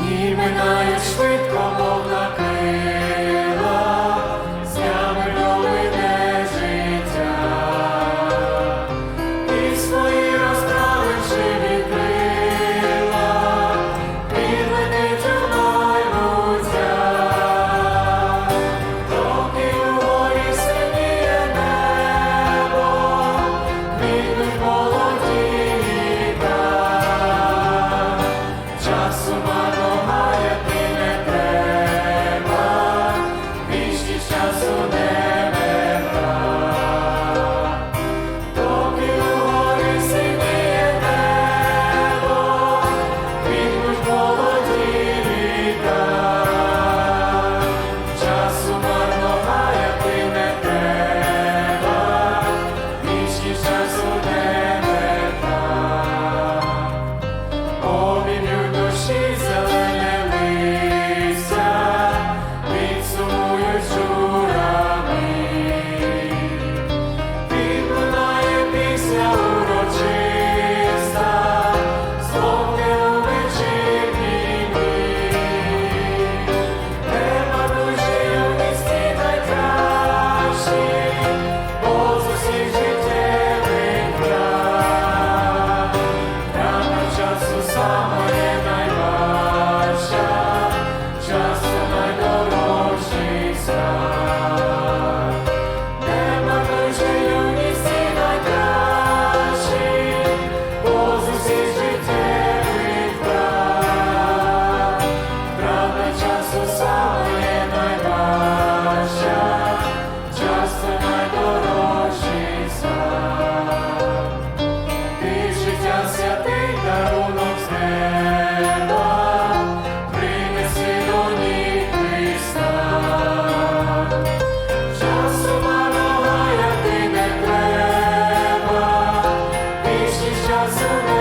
ні минають швидко мов на So.